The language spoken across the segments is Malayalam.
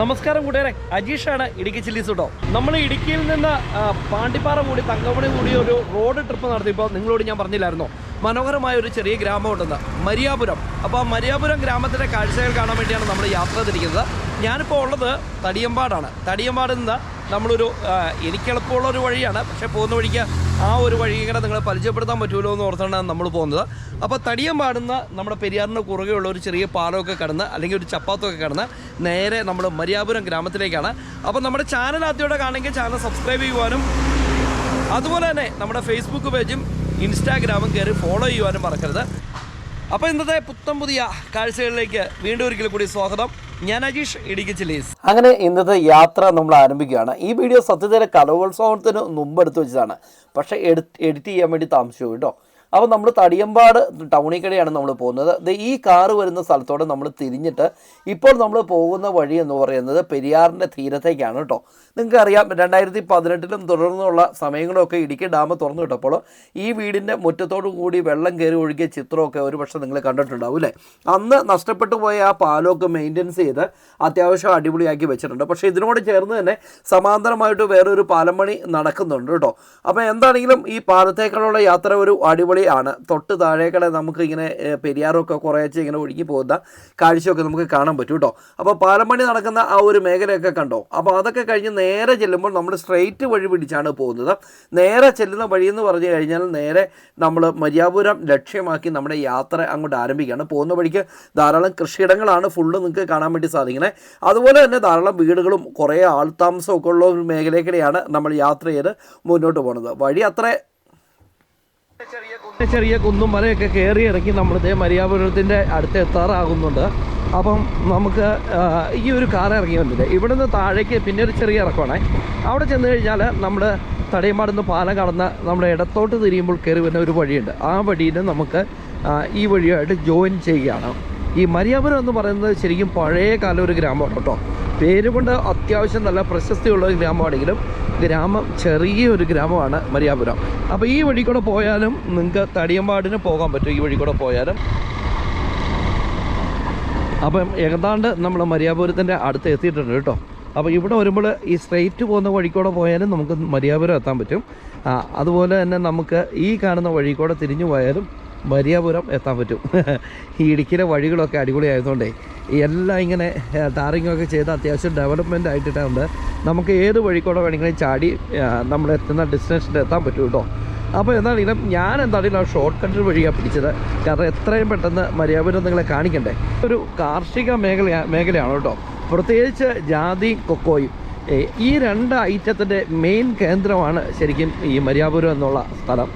നമസ്കാരം കൂട്ടുകാരെ. അജീഷാണ് ഇടുക്കി ചില്ലീസ് കേട്ടോ നമ്മൾ ഇടുക്കിയിൽ നിന്ന് പാണ്ടിപ്പാറ കൂടി തങ്കമണി കൂടി ഒരു റോഡ് ട്രിപ്പ് നടത്തിയപ്പോൾ നിങ്ങളോട് ഞാൻ പറഞ്ഞില്ലായിരുന്നു? മനോഹരമായ ഒരു ചെറിയ ഗ്രാമമുണ്ടെന്ന്. മരിയാപുരം. അപ്പോൾ ആ മരിയാപുരം ഗ്രാമത്തിന്റെ കാഴ്ചകൾ കാണാൻ വേണ്ടിയാണ് നമ്മൾ യാത്ര തിരിക്കുന്നത് ഞാനിപ്പോൾ ഉള്ളത് തടിയമ്പാടാണ്. തടിയമ്പാടിൽ നിന്ന് നമ്മളൊരു എനിക്ക് എളുപ്പമുള്ള ഒരു വഴിയാണ്. പക്ഷേ പോകുന്ന വഴിക്ക് ആ ഒരു വഴി ഇങ്ങനെ നിങ്ങളെ പരിചയപ്പെടുത്താൻ പറ്റുമല്ലോ എന്ന് ഓർത്തുകൊണ്ടാണ് നമ്മൾ പോകുന്നത്. അപ്പോൾ തടിയം പാടുന്ന നമ്മുടെ പെരിയാറിന് കുറുകെയുള്ള ഒരു ചെറിയ പാലമൊക്കെ കടന്ന് അല്ലെങ്കിൽ ഒരു ചപ്പാത്തൊക്കെ കടന്ന് നേരെ നമ്മൾ മരിയാപുരം ഗ്രാമത്തിലേക്കാണ്. അപ്പോൾ നമ്മുടെ ചാനൽ ആദ്യമായിട്ട് കാണുമെങ്കിൽ ചാനൽ സബ്സ്ക്രൈബ് ചെയ്യുവാനും അതുപോലെ തന്നെ നമ്മുടെ ഫേസ്ബുക്ക് പേജും ഇൻസ്റ്റാഗ്രാമും കയറി ഫോളോ ചെയ്യുവാനും മറക്കരുത്. അപ്പോൾ ഇന്നത്തെ പുത്തം പുതിയ കാഴ്ചകളിലേക്ക് വീണ്ടും ഒരിക്കൽ കൂടി സ്വാഗതം. ഞാൻ അജീഷ് ഇടുക്കി ചില്ലീസ്. അങ്ങനെ ഇന്നത്തെ യാത്ര നമ്മൾ ആരംഭിക്കുകയാണ്. ഈ വീഡിയോ സത്യത്തിലെ കലോത്സവത്തിന് മുമ്പ് എടുത്തു വെച്ചതാണ്. പക്ഷേ എഡിറ്റ് ചെയ്യാൻ വേണ്ടി താമസിച്ചു കേട്ടോ. അപ്പോൾ നമ്മൾ തടിയമ്പാട് ടൗണിൽ കടയാണ് നമ്മൾ പോകുന്നത് ഈ കാറ് വരുന്ന സ്ഥലത്തോടെ നമ്മൾ തിരിഞ്ഞിട്ട് ഇപ്പോൾ നമ്മൾ പോകുന്ന വഴി എന്ന് പറയുന്നത് പെരിയാറിന്റെ തീരത്തേക്കാണ് കേട്ടോ. നിങ്ങൾക്ക് അറിയാം രണ്ടായിരത്തി പതിനെട്ടിലും തുടർന്നുള്ള സമയങ്ങളൊക്കെ ഇടുക്കി ഡാം തുറന്നു വിട്ടപ്പോൾ ഈ വീടിന്റെ മുറ്റത്തോടു കൂടി വെള്ളം കയറി ഒഴുകിയ ചിത്രമൊക്കെ ഒരു പക്ഷേ നിങ്ങൾ കണ്ടിട്ടുണ്ടാവും അല്ലേ? അന്ന് നഷ്ടപ്പെട്ടു പോയ ആ പാലമൊക്കെ മെയിന്റെനൻസ് ചെയ്ത് അത്യാവശ്യം അടിപൊളിയാക്കി വെച്ചിട്ടുണ്ട്. പക്ഷേ ഇതിനോട് ചേർന്ന് തന്നെ സമാന്തരമായിട്ട് വേറൊരു പാലം പണി നടക്കുന്നുണ്ട് കേട്ടോ. അപ്പോൾ എന്താണെങ്കിലും ഈ പാലത്തേക്കുള്ള യാത്ര ഒരു അടിപൊളിയാണ് തൊട്ട് താഴേക്കടെ നമുക്ക് ഇങ്ങനെ പെരിയാറൊക്കെ കുറേച്ച് ഇങ്ങനെ ഒഴുകി പോകുന്ന കാഴ്ചയൊക്കെ നമുക്ക് കാണാൻ പറ്റും കേട്ടോ അപ്പോൾ പാലമ്പണി നടക്കുന്ന ആ ഒരു മേഖലയൊക്കെ കണ്ടോ? അപ്പോൾ അതൊക്കെ കഴിഞ്ഞ് നേരെ ചെല്ലുമ്പോൾ നമ്മൾ സ്ട്രെയിറ്റ് വഴി പിടിച്ചാണ് പോകുന്നത്. നേരെ ചെല്ലുന്ന വഴി എന്ന് പറഞ്ഞു കഴിഞ്ഞാൽ നേരെ നമ്മൾ മര്യാപുരം ലക്ഷ്യമാക്കി നമ്മുടെ യാത്ര അങ്ങോട്ട് ആരംഭിക്കുകയാണ്. പോകുന്ന വഴിക്ക് ധാരാളം കൃഷിയിടങ്ങളാണ് ഫുള്ള് നിങ്ങൾക്ക് കാണാൻ വേണ്ടി സാധിക്കുന്നത്. അതുപോലെ തന്നെ ധാരാളം വീടുകളും കുറേ ആൾതാമസമൊക്കെ ഉള്ള ഒരു മേഖലയിലൂടെയാണ് നമ്മൾ യാത്ര ചെയ്ത് മുന്നോട്ട് പോകുന്നത്. വഴി അത്ര ചെറിയ കുന്നും മലയൊക്കെ കയറി ഇറങ്ങി നമ്മൾ ഇതേ മരിയാപുരത്തിന്റെ അടുത്ത് എത്താറാകുന്നുണ്ട്. അപ്പം നമുക്ക് ഈ ഒരു കാർ ഇറങ്ങി വന്നില്ല? ഇവിടെ നിന്ന് താഴേക്ക് പിന്നെ ഒരു ചെറിയ ഇറക്കമാണേ. അവിടെ ചെന്ന് കഴിഞ്ഞാൽ നമ്മൾ തടയമാടുന്ന പാലം കടന്ന് നമ്മുടെ ഇടത്തോട്ട് തിരിയുമ്പോൾ കയറി വരുന്ന ഒരു വഴിയുണ്ട്. ആ വഴിയിൽ നമുക്ക് ഈ വഴിയായിട്ട് ജോയിൻ ചെയ്യുകയാണ്. ഈ മരിയാപുരം എന്ന് പറയുന്നത് ശരിക്കും പഴയ കാല ഒരു ഗ്രാമമാണ് കേട്ടോ. പേര് കൊണ്ട് അത്യാവശ്യം നല്ല പ്രശസ്തിയുള്ള ഒരു ഗ്രാമമാണെങ്കിലും ഗ്രാമം ചെറിയൊരു ഗ്രാമമാണ് മരിയാപുരം. അപ്പോൾ ഈ വഴി കൂടെ പോയാലും നിങ്ങൾക്ക് തടിയമ്പാടിന് പോകാൻ പറ്റും ഈ വഴി കൂടെ പോയാലും. അപ്പം ഏതാണ്ട് നമ്മൾ മരിയാപുരത്തിന്റെ അടുത്ത് എത്തിയിട്ടുണ്ട് കേട്ടോ. അപ്പോൾ ഇവിടെ വരുമ്പോൾ ഈ സ്ട്രെയിറ്റ് പോകുന്ന വഴിക്കൂടെ പോയാലും നമുക്ക് മരിയാപുരം എത്താൻ പറ്റും. അതുപോലെ തന്നെ നമുക്ക് ഈ കാണുന്ന വഴി കൂടെ തിരിഞ്ഞു പോയാലും മരിയാപുരം എത്താൻ പറ്റും. ഈ ഇടുക്കിയിലെ വഴികളൊക്കെ അടിപൊളിയായതുകൊണ്ടേ എല്ലാം ഇങ്ങനെ ടാറിങ്ങൊക്കെ ചെയ്ത് അത്യാവശ്യം ഡെവലപ്മെന്റ് ആയിട്ടിട്ടുണ്ട്. നമുക്ക് ഏത് വഴിക്കൂടെ വേണമെങ്കിലും ചാടി നമ്മൾ എത്തുന്ന ഡെസ്റ്റിനേഷനിൽ എത്താൻ പറ്റും കേട്ടോ. അപ്പോൾ എന്താണെങ്കിലും ഞാൻ എന്താണെങ്കിലും ആ ഷോർട്ട് കട്ട് വഴിയാണ് പിടിച്ചത്. കാരണം എത്രയും പെട്ടെന്ന് മര്യാദ നിങ്ങളെ കാണിക്കണ്ടേ? ഒരു കാർഷിക മേഖല മേഖലയാണ് കേട്ടോ. പ്രത്യേകിച്ച് ജാതി കൊക്കോയും. ഈ രണ്ട് ഐറ്റത്തിന്റെ മെയിൻ കേന്ദ്രമാണ് ശരിക്കും ഈ മര്യാപുരം എന്നുള്ള സ്ഥലം.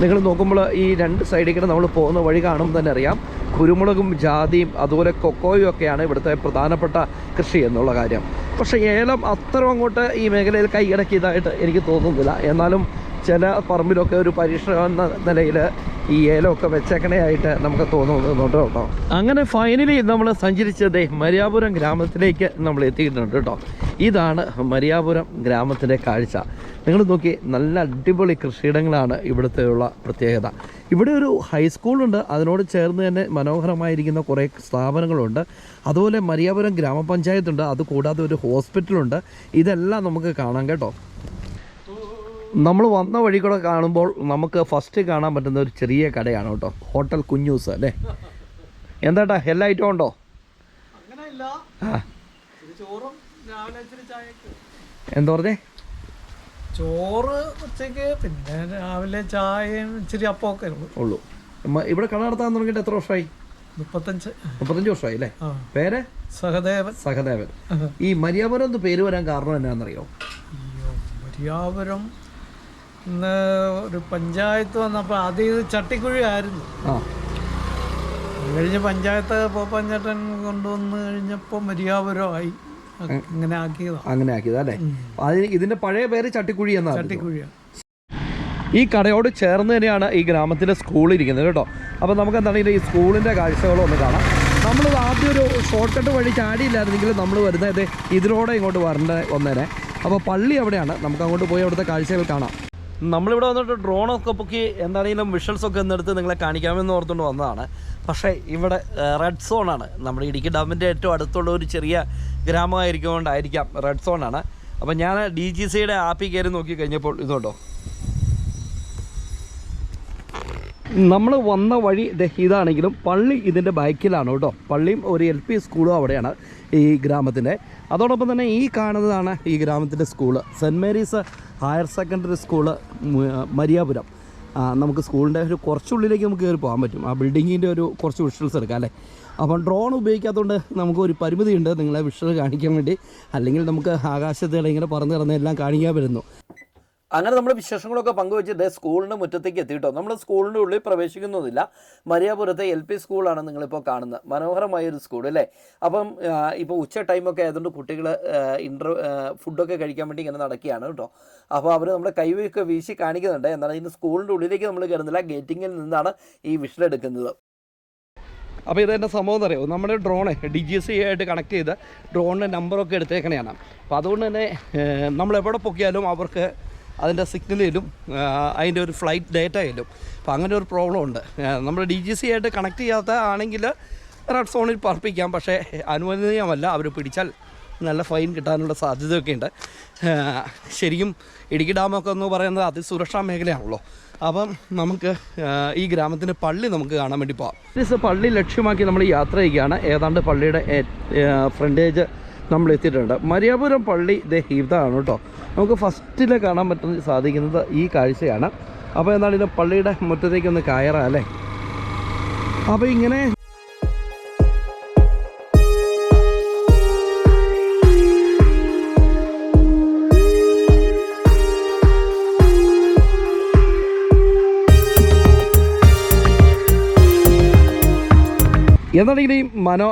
നിങ്ങൾ നോക്കുമ്പോൾ ഈ രണ്ട് സൈഡിൽ കൂടെ നമ്മൾ പോകുന്ന വഴി കാണുമ്പോൾ തന്നെ അറിയാം. കുരുമുളകും ജാതിയും അതുപോലെ കൊക്കോയും ഒക്കെയാണ് ഇവിടുത്തെ പ്രധാനപ്പെട്ട കൃഷി എന്നുള്ള കാര്യം. പക്ഷേ ഏലം അത്ര അങ്ങോട്ട് ഈ മേഖലയിൽ കൈയടക്കിയതായിട്ട് എനിക്ക് തോന്നുന്നില്ല. എന്നാലും ചില പറമ്പിലൊക്കെ ഒരു പരീക്ഷ എന്ന നിലയിൽ ഈ ഏലമൊക്കെ വെച്ചേക്കണയായിട്ട് നമുക്ക് തോന്നുന്നുണ്ട് കേട്ടോ. അങ്ങനെ ഫൈനലി നമ്മൾ സഞ്ചരിച്ചത് മരിയാപുരം ഗ്രാമത്തിലേക്ക് നമ്മൾ എത്തിയിട്ടുണ്ട് കേട്ടോ. ഇതാണ് മരിയാപുരം ഗ്രാമത്തിന്റെ കാഴ്ച. നിങ്ങൾ നോക്കി നല്ല അടിപൊളി കൃഷിയിടങ്ങളാണ് ഇവിടുത്തെയുള്ള പ്രത്യേകത. ഇവിടെ ഒരു ഹൈസ്കൂളുണ്ട് അതിനോട് ചേർന്ന് തന്നെ മനോഹരമായിരിക്കുന്ന കുറേ സ്ഥാപനങ്ങളുണ്ട്. അതുപോലെ മരിയാപുരം ഗ്രാമപഞ്ചായത്തുണ്ട്. അതുകൂടാതെ ഒരു ഹോസ്പിറ്റലുണ്ട് ഇതെല്ലാം നമുക്ക് കാണാം കേട്ടോ. നമ്മൾ വന്ന വഴി കൂടെ കാണുമ്പോൾ നമുക്ക് ഫസ്റ്റ് കാണാൻ പറ്റുന്ന ഒരു ചെറിയ കടയാണ് കേട്ടോ. ഹോട്ടൽ കുഞ്ഞൂസ് അല്ലേ? എന്താട്ടാ എല്ലാ ഐറ്റം ഉണ്ടോ? എന്താ പറഞ്ഞേ? ചോറ് ഉച്ചയ്ക്ക് പിന്നെ രാവിലെ ചായയും ഇച്ചിരി അപ്പമൊക്കെ ഉള്ളൂ. ഇവിടെ കട നടത്താൻ തുടങ്ങിയിട്ട് എത്ര വർഷമായി? മുപ്പത്തഞ്ച്. മുപ്പത്തഞ്ച് വർഷമായി അല്ലേ? പേര്? സഹദേവൻ. സഹദേവൻ. ഈ മരിയാപുരം പേര് വരാൻ കാരണം എന്നാണെന്നറിയോ? അയ്യോ മര്യാപുരം ഇന്ന് ഒരു പഞ്ചായത്ത് വന്നപ്പോൾ ആദ്യം ഇത് ചട്ടിക്കുഴി ആയിരുന്നു. കഴിഞ്ഞ് പഞ്ചായത്ത് പോപ്പഞ്ചേട്ടൻ കൊണ്ടുവന്ന് കഴിഞ്ഞപ്പോൾ മര്യാപുരമായി അങ്ങനെ ആക്കിയതാണ് അങ്ങനെ ആക്കിയതല്ലേ അതിന് ഇതിന്റെ പഴയ പേര് ചട്ടിക്കുഴി എന്നാണ് ചട്ടിക്കുഴിയാണ് ഈ കടയോട് ചേർന്ന് തന്നെയാണ് ഈ ഗ്രാമത്തിലെ സ്കൂൾ ഇരിക്കുന്നത് കേട്ടോ. അപ്പോൾ നമുക്ക് എന്താണെങ്കിലും ഈ സ്കൂളിന്റെ കാഴ്ചകളും ഒന്ന് കാണാം. നമ്മൾ ആദ്യം ഒരു ഷോർട്ട് കട്ട് വഴി ചാടിയില്ലായിരുന്നെങ്കിൽ നമ്മൾ വരുന്നത് ഇതിലൂടെ ഇങ്ങോട്ട് വരേണ്ട ഒന്നേനെ അപ്പോൾ പള്ളി എവിടെയാണ്? നമുക്ക് അങ്ങോട്ട് പോയി അവിടുത്തെ കാഴ്ചകൾ കാണാം. നമ്മളിവിടെ വന്നിട്ട് ഡ്രോണൊക്കെ പൊക്കി എന്താണെങ്കിലും വിഷ്വൽസ് ഒക്കെ ഒന്നെടുത്ത് നിങ്ങളെ കാണിക്കാമെന്ന് ഓർത്തുകൊണ്ട് വന്നതാണ്. പക്ഷേ ഇവിടെ റെഡ് സോണാണ് നമ്മുടെ ഇടുക്കി ഡാമിന്റെ ഏറ്റവും അടുത്തുള്ള ഒരു ചെറിയ ഗ്രാമമായിരിക്കൊണ്ടായിരിക്കാം റെഡ് സോണാണ് അപ്പോൾ അപ്പം ഞാൻ ഡി ജി സിയുടെ ആപ്പിൽ കയറി നോക്കി കഴിഞ്ഞപ്പോൾ ഇതുണ്ടോ? നമ്മൾ വന്ന വഴി ഇതാണെങ്കിലും പള്ളി ഇതിന്റെ ബാക്കിലാണ് കേട്ടോ. പള്ളിയും ഒരു എൽ പി സ്കൂളും അവിടെയാണ് ഈ ഗ്രാമത്തിന്റെ അതോടൊപ്പം തന്നെ ഈ കാണുന്നതാണ് ഈ ഗ്രാമത്തിന്റെ school. Saint Mary's higher secondary school Mariyapuram. നമുക്ക് സ്കൂളിന്റെ ഒരു കുറച്ചുള്ളിലേക്ക് നമുക്ക് കയറി പോകാൻ പറ്റും. ആ ബിൽഡിങ്ങിന്റെ ഒരു കുറച്ച് വിഷ്വൽസ് എടുക്കാം അല്ലേ? അപ്പം ഡ്രോൺ ഉപയോഗിക്കാത്തതുകൊണ്ട് നമുക്ക് ഒരു പരിമിതിയുണ്ട് നിങ്ങളെ വിഷ്വൽ കാണിക്കാൻ വേണ്ടി. അല്ലെങ്കിൽ നമുക്ക് ആകാശത്തിൽ ഇങ്ങനെ പറന്ന് കിടന്ന് എല്ലാം കാണിക്കാൻ വരുന്നു അങ്ങനെ നമ്മൾ വിശേഷങ്ങളൊക്കെ പങ്കുവെച്ചിട്ട് സ്കൂളിന്റെ മുറ്റത്തേക്ക് എത്തിയിട്ടോ. നമ്മൾ സ്കൂളിന്റെ ഉള്ളിൽ പ്രവേശിക്കുന്നതില്ല മരിയാപുരത്തെ എൽ പി സ്കൂളാണ് നിങ്ങളിപ്പോൾ കാണുന്നത്. മനോഹരമായ ഒരു സ്കൂൾ അല്ലേ? അപ്പം ഇപ്പോൾ ഉച്ച ടൈമൊക്കെ ആയതുകൊണ്ട് കുട്ടികൾ ഇന്റർ ഫുഡൊക്കെ കഴിക്കാൻ വേണ്ടി ഇങ്ങനെ നടക്കുകയാണ് കേട്ടോ. അപ്പോൾ അവർ നമ്മുടെ കൈവയൊക്കെ വീശി കാണിക്കുന്നുണ്ട്. എന്നാൽ ഇന്ന് സ്കൂളിന്റെ ഉള്ളിലേക്ക് നമ്മൾ കയറുന്നില്ല. ഗേറ്റിങ്ങിൽ നിന്നാണ് ഈ വിഷലെടുക്കുന്നത് അപ്പോൾ ഇതെന്റെ സംഭവം എന്ന് പറയുമോ നമ്മുടെ ഡ്രോണ് ഡി ജി എസ് ആയിട്ട് കണക്ട് ചെയ്ത് ഡ്രോണിന്റെ നമ്പറൊക്കെ എടുത്തേക്കണയാണ്. അപ്പോൾ അതുകൊണ്ട് തന്നെ നമ്മളെവിടെ പൊക്കിയാലും അവർക്ക് അതിന്റെ സിഗ്നലിലും അതിന്റെ ഒരു ഫ്ലൈറ്റ് ഡേറ്റയിലും. അപ്പോൾ അങ്ങനെ ഒരു പ്രോബ്ലം ഉണ്ട് നമ്മൾ ഡി ജി സി ആയിട്ട് കണക്ട് ചെയ്യാത്ത ആണെങ്കിൽ റെഡ് സോണിൽ പറപ്പിക്കാം. പക്ഷേ അനുവദനീയമല്ല. അവർ പിടിച്ചാൽ നല്ല ഫൈൻ കിട്ടാനുള്ള സാധ്യതയൊക്കെ ഉണ്ട്. ശരിക്കും ഇടുക്കി ഡാമൊക്കെ എന്ന് പറയുന്നത് അതിസുരക്ഷാ മേഖലയാണല്ലോ. അപ്പം നമുക്ക് ഈ ഗ്രാമത്തിന്റെ പള്ളി നമുക്ക് കാണാൻ വേണ്ടി ദിസ് പള്ളി ലക്ഷ്യമാക്കി നമ്മൾ യാത്ര ചെയ്യുകയാണ്. ഏതാണ്ട് പള്ളിയുടെ ഫ്രണ്ടേജ് നമ്മൾ എത്തിയിട്ടുണ്ട് മരിയാപുരം പള്ളി ദേ ഇതാണ് കേട്ടോ. നമുക്ക് ഫസ്റ്റിൽ കാണാൻ പറ്റുന്ന സാധിക്കുന്നത് ഈ കാഴ്ചയാണ്. അപ്പോൾ എന്നാൽ ഇത് പള്ളിയുടെ മുറ്റത്തേക്ക് ഒന്ന് കയറാം അല്ലേ? അപ്പോൾ ഇങ്ങനെ എന്താണെങ്കിലും മനോ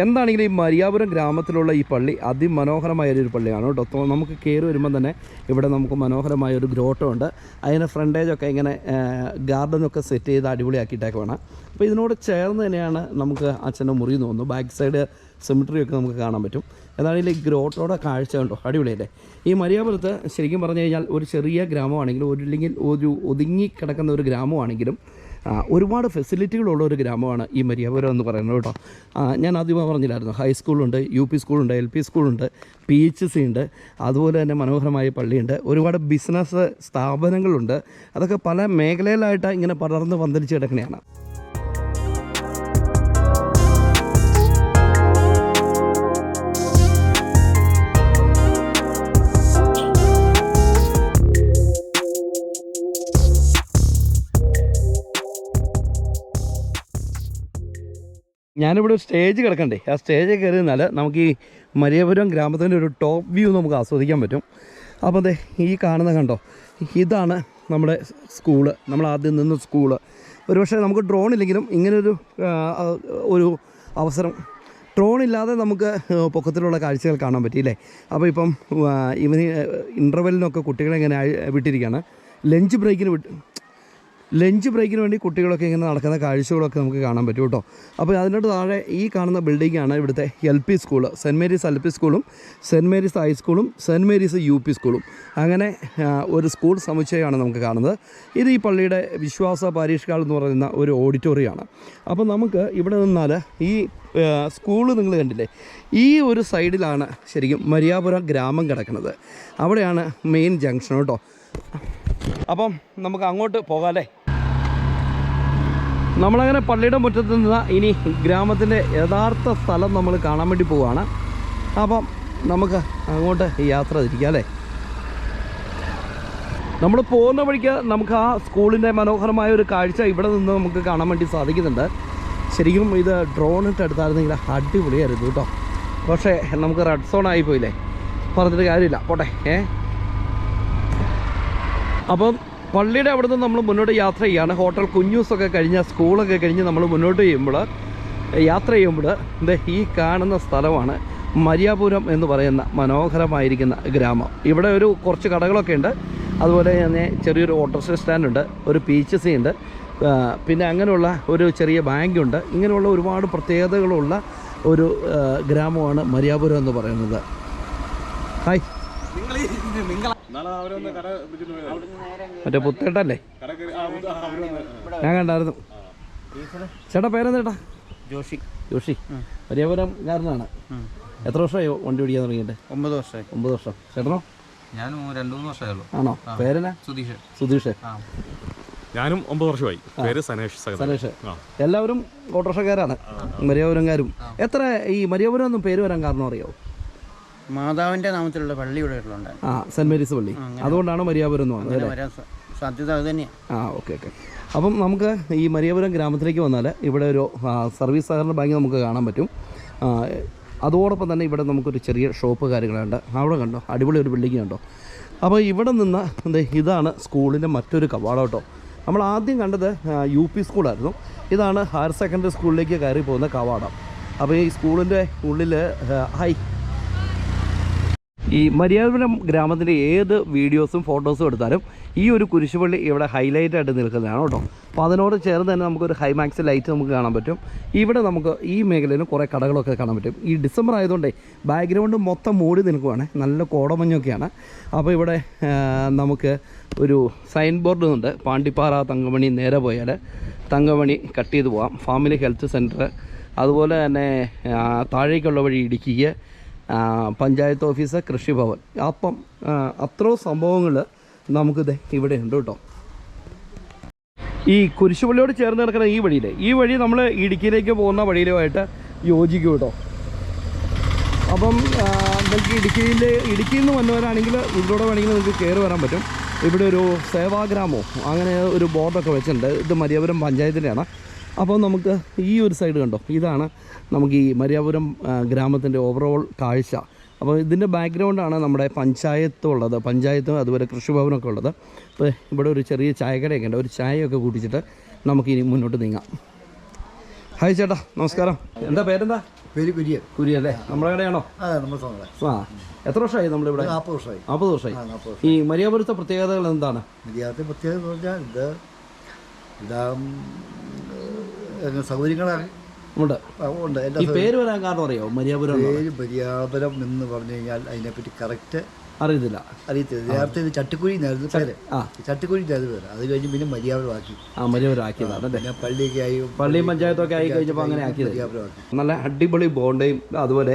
എന്താണെങ്കിലും ഈ മരിയാപുരം ഗ്രാമത്തിലുള്ള ഈ പള്ളി അതിമനോഹരമായ ഒരു പള്ളിയാണ് കേട്ടോ. നമുക്ക് കയറി വരുമ്പോൾ തന്നെ ഇവിടെ നമുക്ക് മനോഹരമായ ഒരു ഗ്രോട്ടോ ഉണ്ട് അതിന്റെ ഫ്രണ്ടേജൊക്കെ ഇങ്ങനെ ഗാർഡനൊക്കെ സെറ്റ് ചെയ്ത് അടിപൊളിയാക്കിയിട്ടൊക്കെ വേണം അപ്പോൾ ഇതിനോട് ചേർന്ന് തന്നെയാണ് നമുക്ക് അച്ഛന്റെ മുറി തോന്നുന്നു. ബാക്ക് സൈഡ് സെമിട്രിയൊക്കെ നമുക്ക് കാണാൻ പറ്റും. എന്താണെങ്കിലും ഈ ഗ്രോട്ടോടെ കാഴ്ച ഉണ്ടോ അടിപൊളിയല്ലേ? ഈ മരിയാപുരത്ത് ശരിക്കും പറഞ്ഞു കഴിഞ്ഞാൽ ഒരു ചെറിയ ഗ്രാമമാണെങ്കിലും ഒരു ഇല്ലെങ്കിൽ ഒരു ഒതുങ്ങി കിടക്കുന്ന ഒരു ഗ്രാമമാണെങ്കിലും ഒരുപാട് ഫെസിലിറ്റികളുള്ള ഒരു ഗ്രാമമാണ് ഈ മരിയാപുരം എന്ന് പറയുന്നത് കേട്ടോ. ഞാൻ ആദ്യമേ പറഞ്ഞില്ലായിരുന്നു. ഹൈസ്കൂളുണ്ട് യു പി സ്കൂളുണ്ട് എൽ പി സ്കൂളുണ്ട് പി എച്ച് സി ഉണ്ട് അതുപോലെ തന്നെ മനോഹരമായ പള്ളിയുണ്ട്. ഒരുപാട് ബിസിനസ് സ്ഥാപനങ്ങളുണ്ട്. അതൊക്കെ പല മേഖലയിലായിട്ട് ഇങ്ങനെ പടർന്ന് പന്തലിച്ച് കിടക്കണയാണ്. ഞാനിവിടെ ഒരു സ്റ്റേജ് കിടക്കണ്ടേ. ആ സ്റ്റേജ് കയറി നമുക്ക് ഈ മരിയപുരം ഗ്രാമത്തിന്റെ ഒരു ടോപ്പ് വ്യൂ നമുക്ക് ആസ്വദിക്കാൻ പറ്റും. അപ്പോൾ അതെ ഈ കാണുന്ന കണ്ടോ? ഇതാണ് നമ്മുടെ സ്കൂൾ നമ്മൾ ആദ്യം നിന്ന് സ്കൂൾ ഒരുപക്ഷെ നമുക്ക് ഡ്രോൺ ഇല്ലെങ്കിലും ഇങ്ങനൊരു ഒരു അവസരം. ഡ്രോൺ ഇല്ലാതെ നമുക്ക് പൊക്കത്തിലുള്ള കാഴ്ചകൾ കാണാൻ പറ്റിയില്ലേ അപ്പോൾ ഇപ്പം ഇവന് ഇന്റർവെല്ലിനൊക്കെ കുട്ടികളെ ഇങ്ങനെ വിട്ടിരിക്കുകയാണ്. ലഞ്ച് ബ്രേക്കിന് വിട്ട് ലഞ്ച് ബ്രേക്കിന് വേണ്ടി കുട്ടികളൊക്കെ ഇങ്ങനെ നടക്കുന്ന കാഴ്ചകളൊക്കെ നമുക്ക് കാണാൻ പറ്റും കേട്ടോ. അപ്പോൾ അതിനോട് താഴെ ഈ കാണുന്ന ബിൽഡിംഗാണ് ഇവിടുത്തെ L P school saint Mary's L P സ്കൂളും സെന്റ് മേരീസ് ഹൈസ്കൂളും സെന്റ് മേരീസ് യു പി സ്കൂളും അങ്ങനെ ഒരു സ്കൂൾ സമുച്ചയമാണ് നമുക്ക് കാണുന്നത്. ഇത് ഈ പള്ളിയുടെ വിശ്വാസ പാരീഷ്കാൾ എന്ന് പറയുന്ന ഒരു ഓഡിറ്റോറിയമാണ് അപ്പോൾ നമുക്ക് ഇവിടെ നിന്നാൽ ഈ സ്കൂൾ നിങ്ങൾ കണ്ടില്ലേ? ഈ ഒരു സൈഡിലാണ് ശരിക്കും മരിയാപുരം ഗ്രാമം കിടക്കുന്നത്. അവിടെയാണ് മെയിൻ ജംഗ്ഷൻ കേട്ടോ. അപ്പം നമുക്ക് അങ്ങോട്ട് പോകാമല്ലേ നമ്മളങ്ങനെ പള്ളിയുടെ മുറ്റത്ത് നിന്ന് ഇനി ഗ്രാമത്തിന്റെ യഥാർത്ഥ സ്ഥലം നമ്മൾ കാണാൻ വേണ്ടി പോവുകയാണ്. അപ്പം നമുക്ക് അങ്ങോട്ട് യാത്ര തിരിക്കാം അല്ലേ? നമ്മൾ പോകുന്ന വഴിക്ക് നമുക്ക് ആ സ്കൂളിന്റെ മനോഹരമായ ഒരു കാഴ്ച ഇവിടെ നിന്ന് നമുക്ക് കാണാൻ വേണ്ടി സാധിക്കുന്നുണ്ട്. ശരിക്കും ഇത് ഡ്രോൺ ഇട്ട് എടുത്തായിരുന്നെങ്കിൽ അടിപൊളിയായിരുന്നു കേട്ടോ. പക്ഷേ നമുക്ക് റെഡ് സോൺ ആയി പോയില്ലേ? പറഞ്ഞിട്ട് കാര്യമില്ല. പോട്ടെ ഏ? അപ്പം പള്ളിയുടെ അവിടെ നിന്ന് നമ്മൾ മുന്നോട്ട് യാത്ര ചെയ്യുകയാണ് ഹോട്ടൽ കുഞ്ഞൂസൊക്കെ കഴിഞ്ഞ് സ്കൂളൊക്കെ കഴിഞ്ഞ് നമ്മൾ മുന്നോട്ട് ചെയ്യുമ്പോൾ യാത്ര ചെയ്യുമ്പോൾ ഇത് ഈ കാണുന്ന സ്ഥലമാണ് മരിയാപുരം എന്ന് പറയുന്ന മനോഹരമായിരിക്കുന്ന ഗ്രാമം. ഇവിടെ ഒരു കുറച്ച് കടകളൊക്കെ ഉണ്ട്. അതുപോലെ തന്നെ ചെറിയൊരു ഓട്ടോറിക്ഷ സ്റ്റാൻഡുണ്ട് ഒരു പി എച്ച് സി ഉണ്ട് പിന്നെ അങ്ങനെയുള്ള ഒരു ചെറിയ ബാങ്കുണ്ട് ഇങ്ങനെയുള്ള ഒരുപാട് പ്രത്യേകതകളുള്ള ഒരു ഗ്രാമമാണ് മരിയാപുരം എന്ന് പറയുന്നത്. ഹായ്. മറ്റേ പുത്തേട്ടല്ലേ? ഞാൻ കണ്ടായിരുന്നു. ചേട്ടാ പേരെന്താ ചേട്ടാ? ജോഷി. ജോഷി. പരിയാപുരം കാരനാണ് എത്ര വർഷമായോ വണ്ടി ഓടിക്കാൻ തുടങ്ങിയിട്ട്? ഒമ്പത് വർഷമായി. ഒമ്പത് വർഷം. ചേട്ടനോ? ഞാനും രണ്ടു മൂന്ന് വർഷമായുള്ളൂ. ആണോ? പേരെന്നാ? സുധീഷ്. സുധീഷ്. ആ. ഞാനും ഒമ്പത് വർഷമായി. പേര് സനേഷ് സനേഷ്. എല്ലാവരും ഓട്ടോറിക്ഷക്കാരാണ്. മരിയാപുരംകാരും എത്ര ഈ മരിയാപുരം ഒന്നും പേര് വരാൻ കാരണം അറിയാവോ? മാതാവിന്റെ നാമത്തിലുള്ള പള്ളി ഇവിടെ ആ സെന്റ് മേരീസ് പള്ളി. അതുകൊണ്ടാണ് മരിയാപുരം എന്ന് പറഞ്ഞത് വരാൻ സാധ്യത അത് തന്നെയാണ് ആ ഓക്കെ ഓക്കെ അപ്പം നമുക്ക് ഈ മരിയാപുരം ഗ്രാമത്തിലേക്ക് വന്നാൽ ഇവിടെ ഒരു സർവീസ് സഹകരണ ബാങ്ക് നമുക്ക് കാണാൻ പറ്റും. അതോടൊപ്പം തന്നെ ഇവിടെ നമുക്കൊരു ചെറിയ ഷോപ്പ് കാര്യങ്ങളുണ്ട്. അവിടെ കണ്ടോ? അടിപൊളി ഒരു ബിൽഡിംഗ് കണ്ടോ? അപ്പോൾ ഇവിടെ നിന്ന് എന്താ ഇതാണ് സ്കൂളിന്റെ മറ്റൊരു കവാടം കേട്ടോ. നമ്മൾ ആദ്യം കണ്ടത് യു പി സ്കൂളായിരുന്നു. ഇതാണ് ഹയർ സെക്കൻഡറി സ്കൂളിലേക്ക് കയറി പോകുന്ന കവാടം. അപ്പോൾ ഈ സ്കൂളിന്റെ ഉള്ളിൽ ഹൈ ഈ മര്യാദപുരം ഗ്രാമത്തിന്റെ ഏത് വീഡിയോസും ഫോട്ടോസും എടുത്താലും ഈ ഒരു കുരിശുപള്ളി ഇവിടെ ഹൈലൈറ്റ് ആയിട്ട് നിൽക്കുന്നതാണ് കേട്ടോ. അപ്പോൾ അതിനോട് ചേർന്ന് തന്നെ നമുക്കൊരു ഹൈമാക്സ് ലൈറ്റ് നമുക്ക് കാണാൻ പറ്റും. ഇവിടെ നമുക്ക് ഈ മേഖലയിൽ കുറേ കടകളൊക്കെ കാണാൻ പറ്റും. ഈ ഡിസംബർ ആയതുകൊണ്ടേ ബാക്ക്ഗ്രൗണ്ട് മൊത്തം മൂടി നിൽക്കുവാണ്. നല്ല കോടമഞ്ഞൊക്കെയാണ്. അപ്പോൾ ഇവിടെ നമുക്ക് ഒരു സൈൻ ബോർഡ് ഉണ്ട്. പാണ്ടിപ്പാറ തങ്കമണി നേരെ പോയാൽ തങ്കമണി കട്ട് ചെയ്ത് പോകാം ഫാമിലി ഹെൽത്ത് സെന്റർ അതുപോലെ തന്നെ താഴേക്കുള്ള വഴി ഇടുക്കിക്ക് പഞ്ചായത്ത് ഓഫീസ് കൃഷിഭവൻ. അപ്പം അത്രയും സംഭവങ്ങൾ നമുക്കിത് ഇവിടെ ഉണ്ട് കേട്ടോ. ഈ കുരിശുപള്ളിയോട് ചേർന്ന് നടക്കുന്ന ഈ വഴിയിൽ ഈ വഴി നമ്മൾ ഇടുക്കിയിലേക്ക് പോകുന്ന വഴിയിലുമായിട്ട് യോജിക്കും കേട്ടോ. അപ്പം നിങ്ങൾക്ക് ഇടുക്കിയിൽ ഇടുക്കിയിൽ നിന്ന് വന്നവരാണെങ്കിൽ ഇതിലൂടെ വേണമെങ്കിൽ നിങ്ങൾക്ക് കയറി വരാൻ പറ്റും. ഇവിടെ ഒരു സേവാഗ്രാമോ അങ്ങനെ ഒരു ബോർഡൊക്കെ വെച്ചിട്ടുണ്ട്. ഇത് മരിയാപുരം പഞ്ചായത്തിന്റെയാണ് അപ്പോൾ നമുക്ക് ഈ ഒരു സൈഡ് കണ്ടോ? ഇതാണ് നമുക്ക് ഈ മര്യാപുരം ഗ്രാമത്തിന്റെ ഓവറോൾ കാഴ്ച. അപ്പോൾ ഇതിന്റെ ബാക്ക്ഗ്രൗണ്ടാണ് നമ്മുടെ പഞ്ചായത്തും ഉള്ളത്. പഞ്ചായത്തും അതുപോലെ കൃഷിഭവനൊക്കെ ഉള്ളത്. അപ്പോൾ ഇവിടെ ഒരു ചെറിയ ചായക്കടയൊക്കെ ഉണ്ട്. ഒരു ചായയൊക്കെ കൂട്ടിച്ചിട്ട് നമുക്ക് ഇനി മുന്നോട്ട് നീങ്ങാം. ഹായ് ചേട്ടാ നമസ്കാരം. എന്താ പേരെന്താ? പേര് കുര്യൻ. കുര്യൻ അല്ലേ? നമ്മുടെ കടയാണോ? ആ എത്ര വർഷമായി നമ്മളിവിടെ? നാൽപ്പത് വർഷമായി. നാൽപ്പത് വർഷമായി. ഈ മര്യാപുരത്തെ പ്രത്യേകതകൾ എന്താണ്? മര്യാദ പ്രത്യേകത പറഞ്ഞാൽ ഇതാ സൗകര്യങ്ങളാണ്. ഉണ്ട്. ഉണ്ട്. എല്ലാ ഈ പേര് വരാൻ കാരണം അറിയോ? മരിയാപുരം എന്ന്? പേര് മര്യാദപരം എന്ന് പറഞ്ഞു കഴിഞ്ഞാൽ അതിനെപ്പറ്റി കറക്റ്റ് അറിയത്തില്ല. അറിയത്തില്ല. നേരത്തെ ഇത് ചട്ടിക്കുഴി നേരത്തെ പേര്. ചട്ടിക്കുഴി നേരത്തെ പേര്. അത് കഴിഞ്ഞ് പിന്നെ മര്യാദമാക്കി ആ മരിയാപുരം ആക്കിയതാണ് അല്ലേ? പിന്നെ പള്ളിയൊക്കെ ആയി പള്ളിയും പഞ്ചായത്തൊക്കെ ആയി കഴിഞ്ഞപ്പോൾ അങ്ങനെ ആക്കി മര്യാദമാക്കി നല്ല അടിപൊളി ബോണ്ടയും അതുപോലെ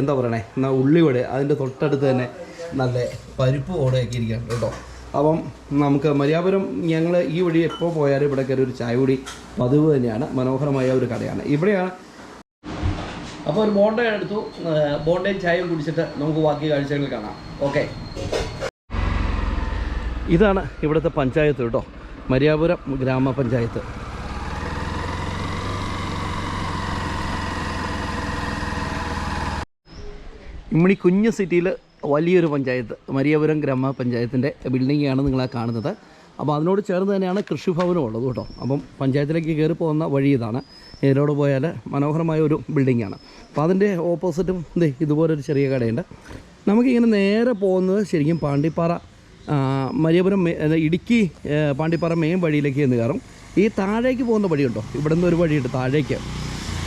എന്താ പറയണേ? എന്നാ ഉള്ളിവട അതിന്റെ തൊട്ടടുത്ത് തന്നെ നല്ല പരിപ്പ് ഓടയൊക്കെ ഇരിക്കണം കേട്ടോ. അപ്പം നമുക്ക് മര്യാപുരം ഞങ്ങൾ ഈ വഴി എപ്പോൾ പോയാലും ഇവിടെ കയറി ഒരു ചായ കൂടി പതിവ് തന്നെയാണ്. മനോഹരമായ ഒരു കടയാണ്. ഇവിടെയാണ്. അപ്പോൾ ഒരു ബോണ്ട എടുത്തു. ബോണ്ടയും ചായയും കുടിച്ചിട്ട് നമുക്ക് ബാക്കി കാഴ്ചകൾ കാണാം. ഓക്കെ. ഇതാണ് ഇവിടുത്തെ പഞ്ചായത്ത് കേട്ടോ. മര്യാപുരം ഗ്രാമപഞ്ചായത്ത്. ഇമ്മണി കുഞ്ഞ് സിറ്റിയിൽ വലിയൊരു പഞ്ചായത്ത് മരിയപുരം ഗ്രാമപഞ്ചായത്തിന്റെ ബിൽഡിങ്ങാണ് നിങ്ങളെ കാണുന്നത്. അപ്പോൾ അതിനോട് ചേർന്ന് തന്നെയാണ് കൃഷിഭവനും ഉള്ളത് കേട്ടോ. അപ്പം പഞ്ചായത്തിലേക്ക് കയറി പോകുന്ന വഴി ഇതാണ്. ഇതിലോട് പോയാൽ മനോഹരമായ ഒരു ബിൽഡിങ്ങാണ് അപ്പോൾ അതിന്റെ ഓപ്പോസിറ്റും ദേ ഇതുപോലൊരു ചെറിയ കടയുണ്ട്. നമുക്കിങ്ങനെ നേരെ പോകുന്നത് ശരിക്കും പാണ്ടിപ്പാറ മരിയപുരം ഇടുക്കി പാണ്ടിപ്പാറ മെയിൻ വഴിയിലേക്ക് എന്ന് കയറും. ഈ താഴേക്ക് പോകുന്ന വഴിയുണ്ടോ? ഇവിടെ നിന്ന് ഒരു വഴിയുണ്ട് താഴേക്ക്.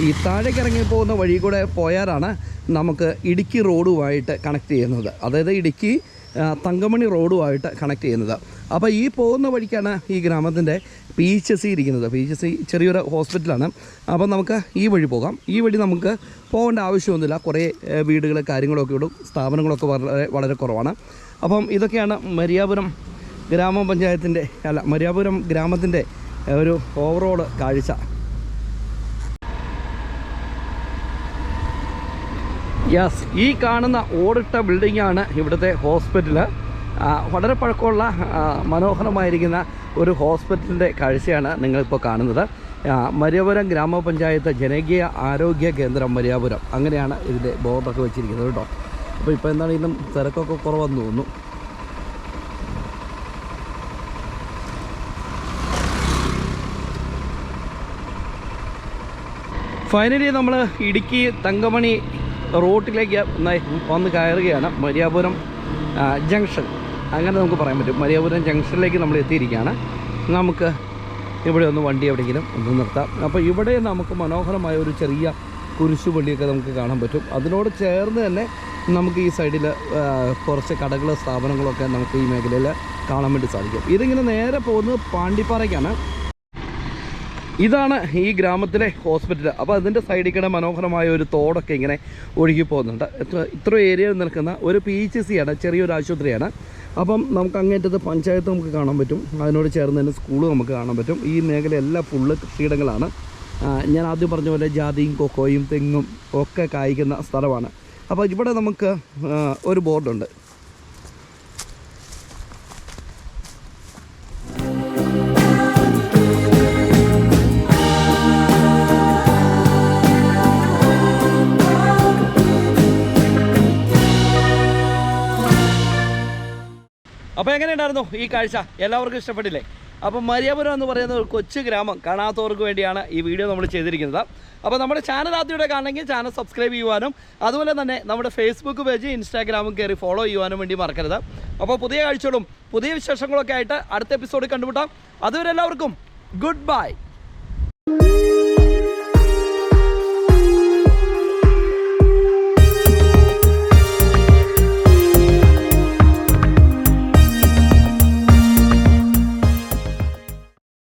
ഈ താഴേക്ക് ഇറങ്ങി പോകുന്ന വഴി കൂടെ പോയാലാണ് നമുക്ക് ഇടുക്കി റോഡുമായിട്ട് കണക്ട് ചെയ്യുന്നത്. അതായത് ഇടുക്കി തങ്കമണി റോഡുമായിട്ട് കണക്ട് ചെയ്യുന്നത്. അപ്പോൾ ഈ പോകുന്ന വഴിക്കാണ് ഈ ഗ്രാമത്തിന്റെ പി എച്ച് സി ഇരിക്കുന്നത്. പി എച്ച് സി ചെറിയൊരു ഹോസ്പിറ്റലാണ്. അപ്പോൾ നമുക്ക് ഈ വഴി പോകാം. ഈ വഴി നമുക്ക് പോകേണ്ട ആവശ്യമൊന്നുമില്ല. കുറേ വീടുകൾ കാര്യങ്ങളൊക്കെ ഇടും സ്ഥാപനങ്ങളൊക്കെ വളരെ വളരെ കുറവാണ്. അപ്പം ഇതൊക്കെയാണ് മരിയാപുരം ഗ്രാമപഞ്ചായത്തിന്റെ അല്ല മരിയാപുരം ഗ്രാമത്തിന്റെ ഒരു ഓവറോൾ കാഴ്ച. യെസ് ഈ കാണുന്ന ഓടിട്ട ബിൽഡിംഗാണ് ഇവിടുത്തെ ഹോസ്പിറ്റൽ വളരെ പഴക്കമുള്ള മനോഹരമായിരിക്കുന്ന ഒരു ഹോസ്പിറ്റലിന്റെ കാഴ്ചയാണ് നിങ്ങളിപ്പോൾ കാണുന്നത്. മരിയാപുരം ഗ്രാമപഞ്ചായത്ത് ജനകീയ ആരോഗ്യ കേന്ദ്രം മരിയാപുരം. അങ്ങനെയാണ് ഇതിന്റെ ബോർഡൊക്കെ വെച്ചിരിക്കുന്നത് കേട്ടോ. അപ്പോൾ ഇപ്പോൾ എന്താണ് ഇന്നും തിരക്കൊക്കെ കുറവെന്ന് തോന്നുന്നു. ഫൈനലി നമ്മൾ ഇടുക്കി തങ്കമണി റോട്ടിലേക്ക് വന്ന് കയറുകയാണ് മരിയാപുരം ജംഗ്ഷൻ. അങ്ങനെ നമുക്ക് പറയാൻ പറ്റും. മരിയാപുരം ജംഗ്ഷനിലേക്ക് നമ്മൾ എത്തിയിരിക്കുകയാണ്. നമുക്ക് ഇവിടെ ഒന്ന് വണ്ടി എവിടെയെങ്കിലും ഒന്ന് നിർത്താം. അപ്പോൾ ഇവിടെ നമുക്ക് മനോഹരമായ ഒരു ചെറിയ കുരിശുപള്ളിയൊക്കെ നമുക്ക് കാണാൻ പറ്റും. അതിനോട് ചേർന്ന് തന്നെ നമുക്ക് ഈ സൈഡിൽ കുറച്ച് കടകൾ സ്ഥാപനങ്ങളൊക്കെ നമുക്ക് ഈ മേഖലയിൽ കാണാൻ വേണ്ടി സാധിക്കും. ഇതിങ്ങനെ നേരെ പോകുന്നത് പാണ്ടിപ്പാറയ്ക്കാണ്. ഇതാണ് ഈ ഗ്രാമത്തിലെ ഹോസ്പിറ്റൽ അപ്പോൾ അതിന്റെ സൈഡിൽ കൂടെ മനോഹരമായ ഒരു തോടൊക്കെ ഇങ്ങനെ ഒഴുകി പോകുന്നുണ്ട്. ഇത്ര- ഏരിയയിൽ നിൽക്കുന്ന ഒരു പി എച്ച് സി ആണ് ചെറിയൊരു ആശുപത്രിയാണ്. അപ്പം നമുക്ക് അങ്ങേറ്റത്ത് പഞ്ചായത്ത് നമുക്ക് കാണാൻ പറ്റും. അതിനോട് ചേർന്ന് തന്നെ സ്കൂൾ നമുക്ക് കാണാൻ പറ്റും. ഈ മേഖലയെല്ലാം ഫുള്ള് കൃഷിയിടങ്ങളാണ്. ഞാൻ ആദ്യം പറഞ്ഞ പോലെ ജാതിയും കൊക്കോയും തെങ്ങും ഒക്കെ കായ്ക്കുന്ന സ്ഥലമാണ്. അപ്പോൾ ഇവിടെ നമുക്ക് ഒരു ബോർഡുണ്ട് എങ്ങനെയുണ്ടായിരുന്നു ഈ കാഴ്ച. എല്ലാവർക്കും ഇഷ്ടപ്പെട്ടില്ലേ? അപ്പോൾ മരിയാപുരം എന്ന് പറയുന്ന ഒരു കൊച്ചു ഗ്രാമം കാണാത്തവർക്ക് വേണ്ടിയാണ് ഈ വീഡിയോ നമ്മൾ ചെയ്തിരിക്കുന്നത്. അപ്പോൾ നമ്മുടെ ചാനൽ ആദ്യമായിട്ട് കാണണമെങ്കിൽ ചാനൽ സബ്സ്ക്രൈബ് ചെയ്യുവാനും അതുപോലെ തന്നെ നമ്മുടെ ഫേസ്ബുക്ക് പേജ് ഇൻസ്റ്റാഗ്രാമും കയറി ഫോളോ ചെയ്യുവാനും വേണ്ടി മറക്കരുത്. അപ്പോൾ പുതിയ കാഴ്ചകളും പുതിയ വിശേഷങ്ങളൊക്കെ ആയിട്ട് അടുത്ത എപ്പിസോഡിൽ കണ്ടുമുട്ടാം. അതുവരെ എല്ലാവർക്കും ഗുഡ് ബൈ